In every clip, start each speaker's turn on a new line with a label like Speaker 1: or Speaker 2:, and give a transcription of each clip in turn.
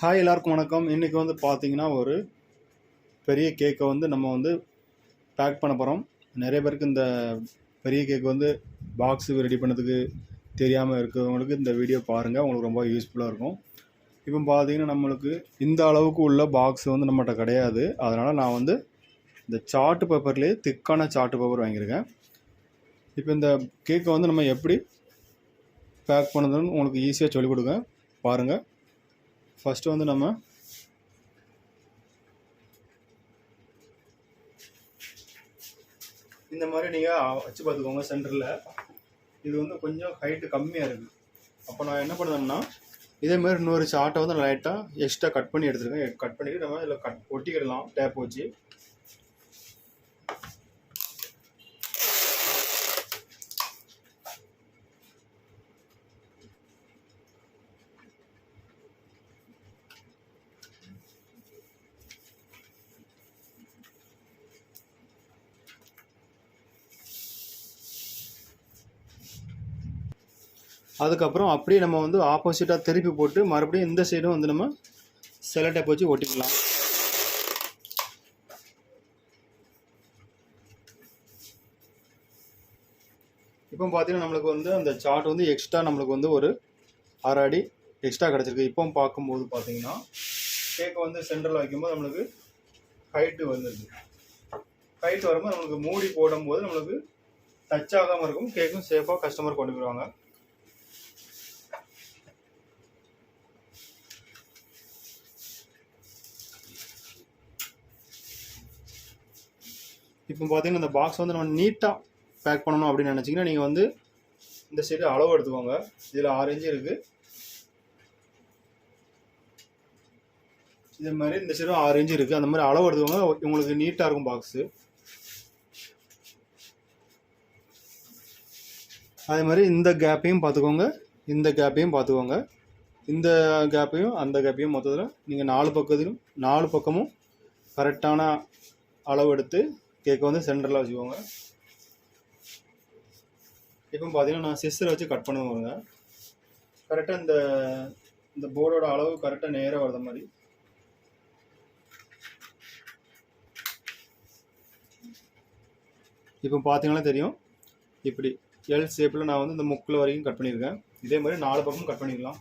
Speaker 1: Hi எல்லாருக்கும் வணக்கம். இன்றைக்கி வந்து பார்த்தீங்கன்னா ஒரு பெரிய கேக்கை வந்து நம்ம வந்து பேக் பண்ண போகிறோம் நிறைய பேருக்கு இந்த பெரிய கேக் வந்து பாக்ஸு ரெடி பண்ணதுக்கு தெரியாமல் இருக்கிறவங்களுக்கு இந்த வீடியோ பாருங்கள் உங்களுக்கு ரொம்ப யூஸ்ஃபுல்லாக இருக்கும். இப்போ பார்த்தீங்கன்னா நம்மளுக்கு இந்த அளவுக்கு உள்ள பாக்ஸ் வந்து நம்மகிட்ட கிடையாது. அதனால் நான் வந்து இந்த சார்ட்டு பேப்பர்லேயே திக்கான சார்ட்டு பேப்பர் வாங்கியிருக்கேன். இப்போ இந்த கேக்கை வந்து நம்ம எப்படி பேக் பண்ணுறதுன்னு உங்களுக்கு ஈஸியாக சொல்லிக் கொடுங்க. பாருங்கள் ஃபஸ்ட்டு வந்து நம்ம இந்த மாதிரி நீங்கள் வச்சு பார்த்துக்கோங்க சென்டரில் இது வந்து கொஞ்சம் ஹைட்டு கம்மியாக இருக்குது அப்போ நான் என்ன பண்ணுறேன்னா இதே மாதிரி இன்னொரு சார்ட்டை வந்து லைட்டாக எக்ஸ்ட்ரா கட் பண்ணி எடுத்துருக்கேன். கட் பண்ணிவிட்டு நம்ம இதில் கட் ஒட்டிக்கிடலாம். டேப் வச்சு. அதுக்கப்புறம் அப்படியே நம்ம வந்து ஆப்போசிட்டாக திருப்பி போட்டு மறுபடியும் இந்த சைடும் வந்து நம்ம செல டேப் வச்சு ஒட்டிக்கலாம். இப்போ பார்த்தீங்கன்னா நம்மளுக்கு வந்து அந்த சார்ட் வந்து எக்ஸ்ட்ரா நம்மளுக்கு வந்து ஒரு அரை அடி எக்ஸ்ட்ரா கிடச்சிருக்கு. இப்போ பார்க்கும்போது பார்த்தீங்கன்னா கேக்கை வந்து சென்டரில் வைக்கும்போது நம்மளுக்கு ஹைட்டு வந்துருக்கு. ஹைட் வரும்போது நம்மளுக்கு மூடி போடும்போது நம்மளுக்கு டச் ஆகாமல் இருக்கும். கேக்கும் சேஃபாக கஸ்டமர் கொண்டு போயிடுவாங்க இப்போ பார்த்தீங்கன்னா இந்த பாக்ஸ் வந்து நம்ம நீட்டாக பேக் பண்ணணும் அப்படின்னு நினச்சிங்கன்னா நீங்கள் வந்து இந்த சைடு அளவு எடுத்துக்கோங்க. இதில் ஆறு இருக்குது இதே மாதிரி இந்த சைடும் ஆறு இருக்குது அந்த மாதிரி அளவு எடுத்துக்கோங்க. உங்களுக்கு நீட்டாக இருக்கும் பாக்ஸு அதே மாதிரி இந்த கேப்பையும் பார்த்துக்கோங்க. இந்த கேப்பையும் பார்த்துக்கோங்க. இந்த கேப்பையும் அந்த கேப்பையும் மொத்தத்தில் நீங்கள் நாலு பக்கத்திலும் நாலு பக்கமும் கரெக்டான அளவு எடுத்து கேக்கை வந்து சென்டரில் வச்சுக்கோங்க. இப்போ பார்த்தீங்கன்னா நான் சிஸ்டரை வச்சு கட் பண்ணுவோங்க. கரெக்டாக இந்த இந்த போர்டோட அளவு கரெக்டாக நேராக வரத மாதிரி. இப்போ பார்த்தீங்கன்னா தெரியும். இப்படி எல் ஷேப்பில் நான் வந்து இந்த முக்கில் வரைக்கும் கட் பண்ணியிருக்கேன். இதே மாதிரி நாலு பக்கமும் கட் பண்ணிக்கலாம்.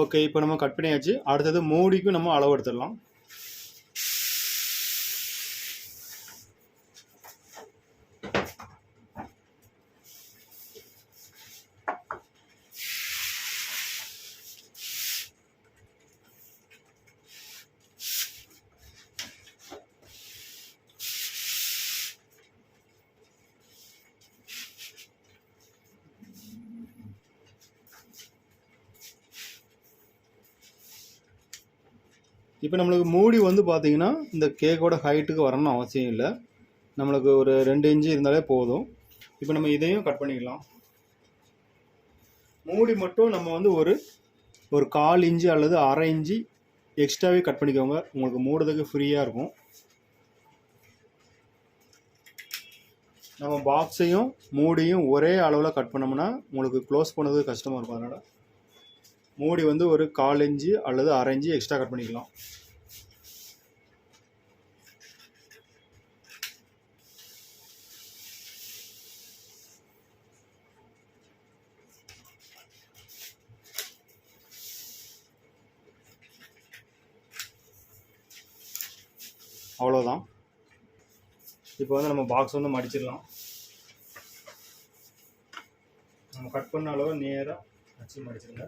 Speaker 1: ஓகே இப்போ நம்ம கட் பண்ணியாச்சு. அடுத்தது மூடிக்கும் நம்ம அளவு எடுத்துடலாம். இப்போ நம்மளுக்கு மூடி வந்து பார்த்தீங்கன்னா இந்த கேக்கோட ஹைட்டுக்கு வரணும்னு அவசியம் இல்லை. நம்மளுக்கு ஒரு ரெண்டு இன்ச்சு இருந்தாலே போதும். இப்போ நம்ம இதையும் கட் பண்ணிக்கலாம். மூடி மட்டும் நம்ம வந்து ஒரு ஒரு கால் இன்ச்சு அல்லது அரை இன்ச்சு எக்ஸ்ட்ராவே கட் பண்ணிக்கோங்க. உங்களுக்கு மூடுறதுக்கு ஃப்ரீயாக இருக்கும். நம்ம பாக்ஸையும் மூடியும் ஒரே அளவில் கட் பண்ணோம்னா உங்களுக்கு க்ளோஸ் பண்ணது கஷ்டமாக இருக்கும். அதனால் மூடி வந்து ஒரு கால் இன்ச்சு அல்லது அரை இன்ச்சு எக்ஸ்ட்ரா கட் பண்ணிக்கலாம். அவ்வளோதான் இப்போ வந்து நம்ம பாக்ஸ் வந்து மடிச்சிடலாம். நம்ம கட் பண்ண அளவு நேராக வச்சு மடிச்சிருங்க.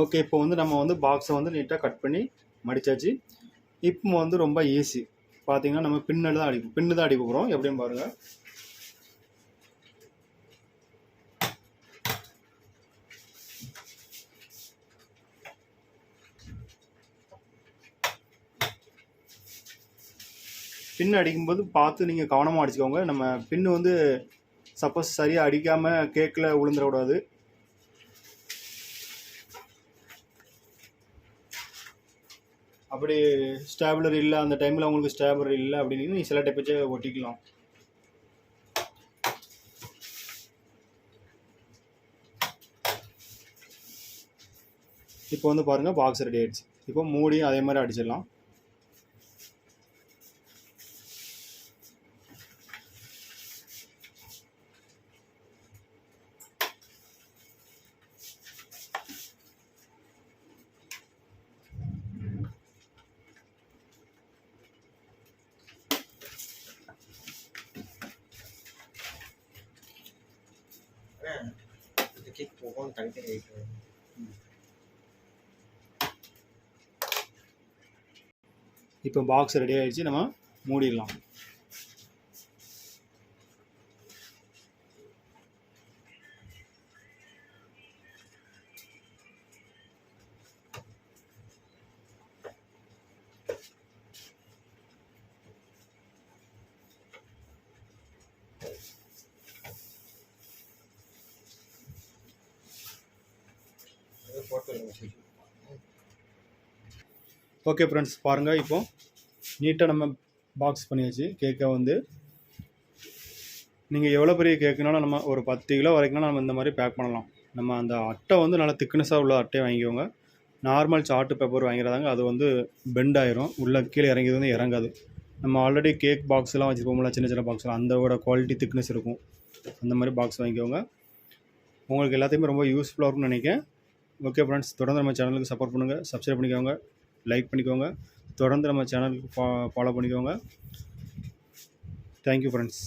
Speaker 1: ஓகே இப்போ வந்து நம்ம வந்து பாக்ஸை வந்து நீட்டாக கட் பண்ணி மடிச்சாச்சு. இப்போ வந்து ரொம்ப ஈஸி பார்த்தீங்கன்னா நம்ம பின்னல் தான் அடிப்போம். பின்னு தான் அடிக்க போகிறோம் எப்படின்னு பாருங்கள் பின் அடிக்கும்போது பார்த்து நீங்கள் கவனமாக அடிச்சுக்கோங்க. நம்ம பின்னு வந்து சப்போஸ் சரியாக அடிக்காமல் கேக்கில் விழுந்துடக்கூடாது அப்படி ஸ்டேபிளர் இல்லை அந்த டைமில் உங்களுக்கு ஸ்டேபிளர் இல்லை அப்படின்னு நீ சில டைப் வச்சு ஒட்டிக்கலாம். இப்போ வந்து பாருங்கள் பாக்ஸ் ரெடி ஆயிடுச்சு இப்போ மூடியும் அதே மாதிரி அடிச்சிடலாம்.
Speaker 2: கேக் போகும் தனித்தனி
Speaker 1: இப்போ பாக்ஸ் ரெடி ஆயிடுச்சு நம்ம மூடிடலாம். ஓகே ஃப்ரெண்ட்ஸ் பாருங்கள் இப்போது நீட்டாக நம்ம பாக்ஸ் பண்ணியாச்சு. கேக்கை வந்து நீங்கள் எவ்வளோ பெரிய கேக்குனாலும் நம்ம ஒரு பத்து கிலோ வரைக்கும்னா நம்ம இந்த மாதிரி பேக் பண்ணலாம். நம்ம அந்த அட்டை வந்து நல்லா திக்னஸாக உள்ள அட்டையை வாங்கிக்கோங்க. நார்மல் சார்ட்டு பேப்பர் வாங்கிறதாங்க அது வந்து பெண்ட் ஆயிரும். உள்ளே கீழே இறங்கி வந்து இறங்காது. நம்ம ஆல்ரெடி கேக் பாக்ஸ்லாம் வச்சுருப்போம்ல சின்ன சின்ன பாக்ஸ்லாம் அந்தோட குவாலிட்டி திக்னஸ் இருக்கும். அந்த மாதிரி பாக்ஸ் வாங்கிக்கோங்க. உங்களுக்கு எல்லாத்தையுமே ரொம்ப யூஸ்ஃபுல்லாக இருக்கும்னு நினைக்கிறேன். ஓகே ஃப்ரெண்ட்ஸ் தொடர்ந்து நம்ம சேனலுக்கு சப்போர்ட் பண்ணுங்கள் சப்ஸ்கிரைப் பண்ணிக்கோங்க லைக் பண்ணிக்கோங்க தொடர்ந்து நம்ம சேனலுக்கு ஃபா ஃபாலோ பண்ணிக்கோங்க. Thank you friends